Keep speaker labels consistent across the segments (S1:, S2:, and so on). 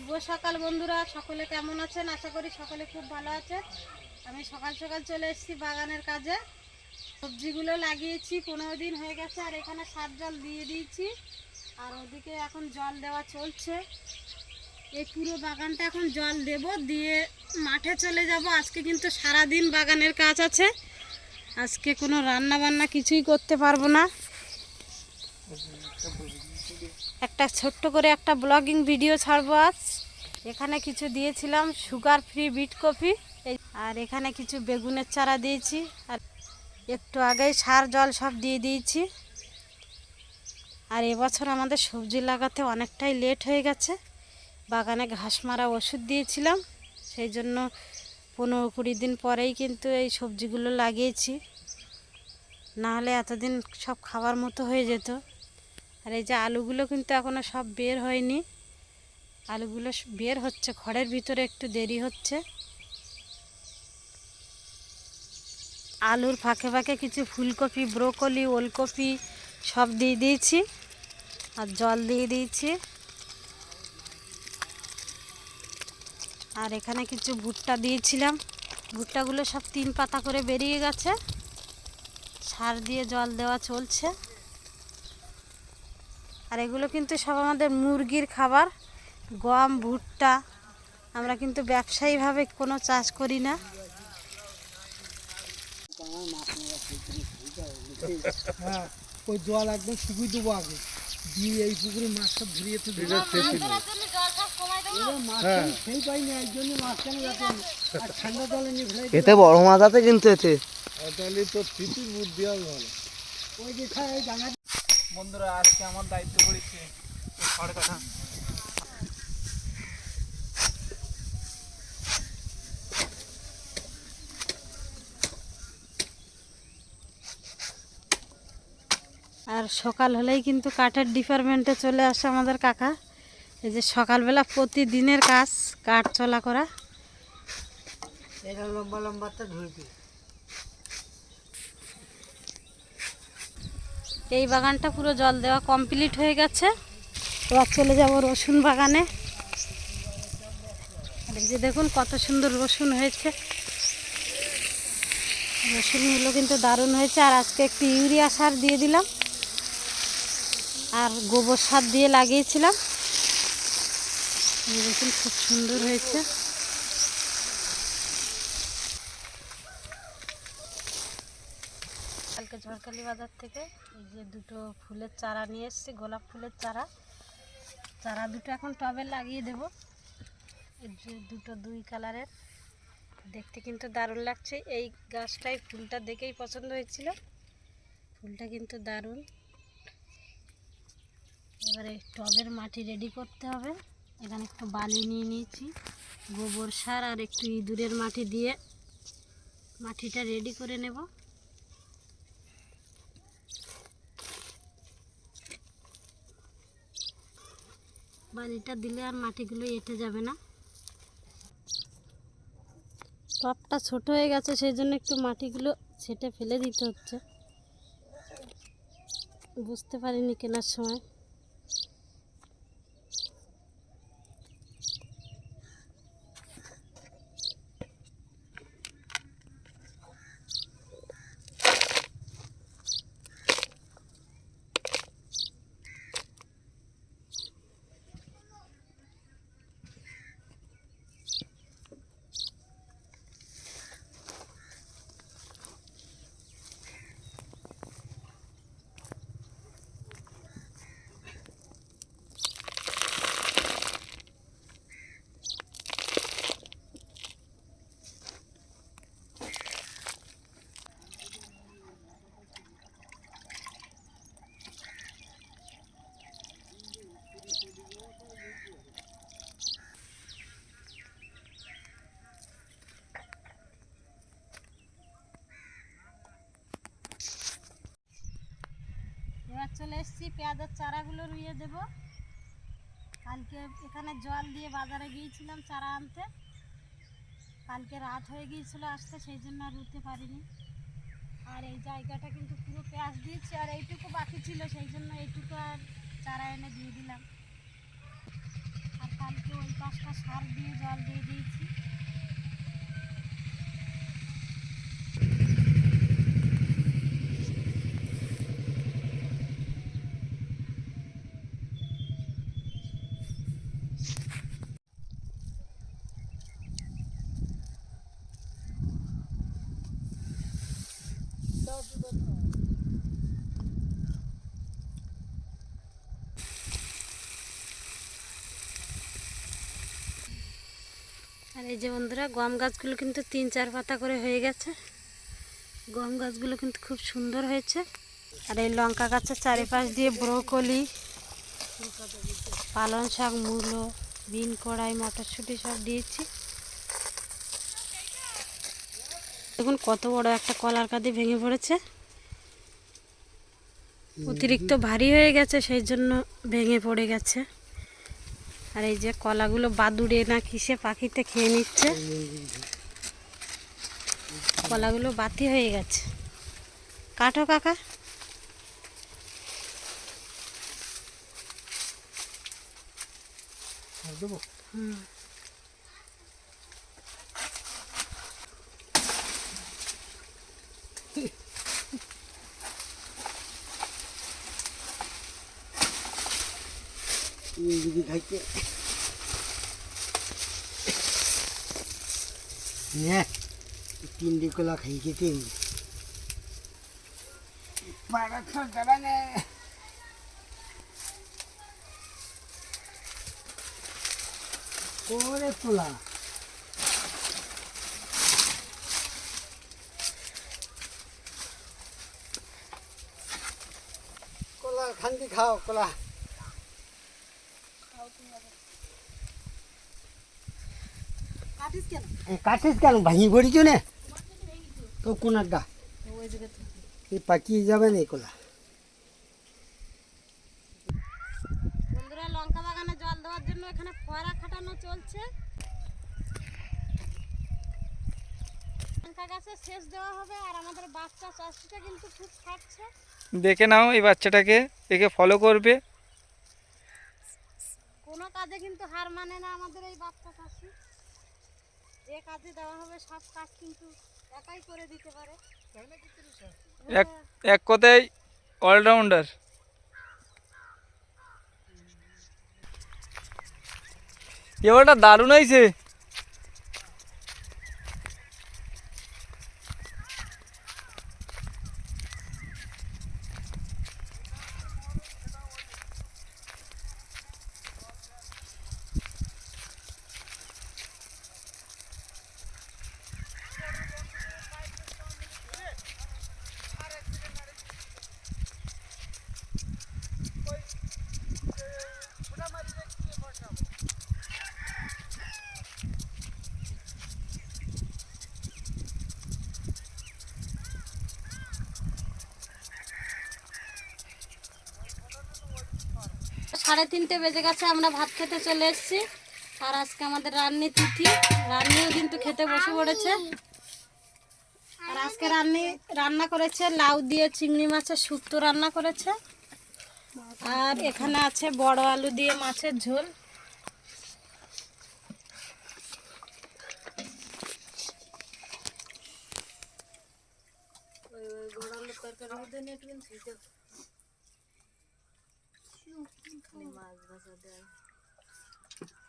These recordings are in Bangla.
S1: শুভ সকাল বন্ধুরা, সকলে কেমন আছেন? আশা করি সকলে খুব ভালো আছেন। আমি সকাল সকাল চলে এসেছি বাগানের কাজে। সবজিগুলো লাগিয়েছি, পনেরো দিন হয়ে গেছে, আর এখানে সার জল দিয়ে দিয়েছি। আর ওদিকে এখন জল দেওয়া চলছে। এই পুরো বাগানটা এখন জল দেব, দিয়ে মাঠে চলে যাব। আজকে কিন্তু সারা দিন বাগানের কাজ আছে। আজকে কোনো রান্না বান্না কিছুই করতে পারব না। একটা ছোট্ট করে একটা ব্লগিং ভিডিও ছাড়বো আজ। এখানে কিছু দিয়েছিলাম, সুগার ফ্রি বিট কফি। আর এখানে কিছু বেগুনের চারা দিয়েছি। আর একটু আগেই সার, জল সব দিয়ে দিয়েছি। আর এবছর আমাদের সবজি লাগাতে অনেকটাই লেট হয়ে গেছে। বাগানে ঘাস মারা ওষুধ দিয়েছিলাম। সেই জন্য পনেরো কুড়ি দিন পরেই কিন্তু এই সবজিগুলো লাগিয়েছি। নাহলে এতদিন সব খাবার মতো হয়ে যেত। আর এই যে আলুগুলো কিন্তু এখনও সব বের হয়নি। আলুগুলো বের হচ্ছে খড়ের ভিতরে একটু দেরি হচ্ছে। আলুর ফাঁকে ফাঁকে কিছু ফুলকপি, ব্রোকলি, ওলকপি সব দিয়ে দিয়েছি আর জল দিয়ে দিয়েছি। আর এখানে কিছু ভুট্টা দিয়েছিলাম। ভুট্টাগুলো সব তিন পাতা করে বেরিয়ে গেছে। সার দিয়ে জল দেওয়া চলছে। আর এগুলো কিন্তু সব আমাদের মুরগির খাবার গম ভুট্টা। আমরা কিন্তু ব্যবসায়ীভাবে কোনো চাষ করি না।
S2: হ্যাঁ ওই জল একদম শুকিয়ে দেবো আগে। দিয়ে এই পুকুরে মাছটা ধরিয়ে তো ফেলে
S3: এতে বড় মাছ আছে কিন্তু এতে।
S2: তাহলে তো বুদ্ধি হবে। ভালো ওই যে বন্ধুরা আজকে আমার দায়িত্ব পড়েছে খড় কাটা
S1: আর সকাল হলেই কিন্তু কাঠের ডিপার্টমেন্টে চলে আসে আমাদের কাকা। এই যে সকালবেলা প্রতিদিনের কাজ কাঠ চলা করা।
S2: এটা লম্বা লম্বাটা ধরবে
S1: এই বাগানটা পুরো জল দেওয়া কমপ্লিট হয়ে গেছে। এবার চলে যাব রসুন বাগানে। যে দেখুন কত সুন্দর রসুন হয়েছে। রসুনগুলো কিন্তু দারুণ হয়েছে। আর আজকে একটু ইউরিয়া সার দিয়ে দিলাম। আর গোবর সার দিয়ে লাগিয়েছিলাম। দেখুন খুব সুন্দর হয়েছে। কালকে বাজার থেকে এই যে দুটো ফুলের চারা নিয়ে এসেছি, গোলাপ ফুলের চারা। চারা দুটো এখন টবে লাগিয়ে দেব। দুটো দুই কালারের। দেখতে কিন্তু দারুণ লাগছে। এই গাছটাই ফুলটা দেখেই পছন্দ হয়েছিল। ফুলটা কিন্তু দারুণ। এবারে টবের মাটি রেডি করতে হবে। এখানে একটু বালি নিয়ে নিয়েছি, গোবর সার আর একটু ইঁদুরের মাটি দিয়ে। মাটিটা রেডি করে নেব। বালিটা দিলে আর মাটিগুলো এঁটে যাবে না। টপটা ছোট হয়ে গেছে, সেই জন্য একটু মাটিগুলো ছেটে ফেলে দিতে হচ্ছে। বুঝতে পারিনি কেনার সময় এবার এসেছি পেঁয়াজের চারাগুলো রুইয়ে দেব। কালকে এখানে জল দিয়ে বাজারে গিয়েছিলাম চারা আনতে। কালকে রাত হয়ে গিয়েছিল আসতে, সেই জন্য আর রুতে পারিনি। আর এই জায়গাটা কিন্তু পুরো পেঁয়াজ দিয়েছি, আর এইটুকু বাকি ছিল, সেই জন্য এইটুকু আর চারা এনে দিয়ে দিলাম। আর কালকে ওই পাঁচটা সার দিয়ে জল দিয়ে দিয়েছি। আর এই যে বন্ধুরা, গম গাছগুলো কিন্তু তিন চার পাতা করে হয়ে গেছে। গম গাছগুলো কিন্তু খুব সুন্দর হয়েছে। আর এই লঙ্কা গাছের চারিপাশ দিয়ে ব্রোকলি, পালং শাক, মূলো, বিন কড়াই, মটরশুঁটি সব দিয়েছি। দেখুন কত বড় একটা কলার কাঁদি ভেঙে পড়েছে। অতিরিক্ত ভারী হয়ে গেছে, সেই জন্য ভেঙে পড়ে গেছে। আর এই যে কলাগুলো বাদুড়ে না কিসে পাখিতে খেয়ে নিচ্ছে? কলাগুলো বাতি হয়ে গেছে। কাঠো কাকা। হুম।
S3: যদি খাইতে নে তিনটে কলা খাই খেতে। পাড়াক্ষণ দাঁড়া নে। ওরে তোলা কলা খান্দি খাও কলা। কাটিস কেন? ভাঙি পড়িছ নে? তো কোন একটা এই পাকিয়ে যাবে না এগুলা?
S1: বন্ধুরা লঙ্কা বাগানে জল দেওয়ার জন্য এখানে ফোয়ারা খাটানো চলছে। লঙ্কা গাছে সেচ দেওয়া হবে আর আমাদের বাচ্চা চাষিটা কিন্তু খুব
S2: দেখে নাও এই বাচ্চাটাকে একে ফলো করবে।
S1: কোনো কাজে কিন্তু হার মানে না আমাদের এই বাচ্চা চাষি। যে কাজে দেওয়া হবে সব কাজ কিন্তু একাই করে দিতে পারে।
S2: এক এক কথায় অলরাউন্ডার এবারটা দারুণ হয়েছে।
S1: সাড়ে তিনটে বেজে গেছে, আমরা ভাত খেতে চলে এসেছি। আর আজকে আমাদের রান্নি তিথি, রান্নিও কিন্তু খেতে বসে পড়েছে। আর আজকে রান্নি, রান্না করেছে, লাউ দিয়ে চিংড়ি মাছের শুক্তো রান্না করেছে। আর এখানে আছে বড় আলু দিয়ে মাছের ঝোল।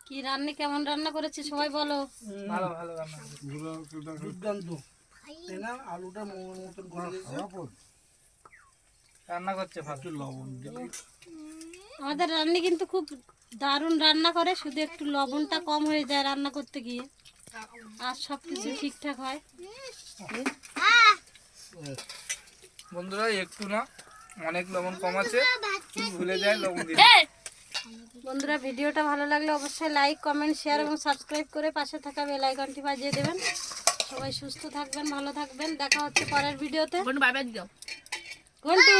S1: কি রান্নি কেমন রান্না করেছে সবাই বলো।
S2: ভালো ভালো রান্না
S3: দুর্দান্ত। না আলুটা মোর মতন করে
S2: রান্না করছে ভালো।
S3: লবণ
S1: আমাদের রান্নি কিন্তু খুব দারুণ রান্না করে শুধু একটু লবণটা কম হয়ে যায় রান্না করতে গিয়ে। আর সব কিছু ঠিকঠাক হয়।
S2: বন্ধুরা একটু না। অনেক লবণ কম আছে। ভুলে যায় লবণ দিতে
S1: বন্ধুরা ভিডিওটা ভালো লাগলে অবশ্যই লাইক কমেন্ট শেয়ার এবং সাবস্ক্রাইব করে পাশে থাকা বেল আইকনটি বাজিয়ে দেবেন। সবাই সুস্থ থাকবেন ভালো থাকবেন। দেখা হচ্ছে পরের ভিডিওতে। ঘন্টু!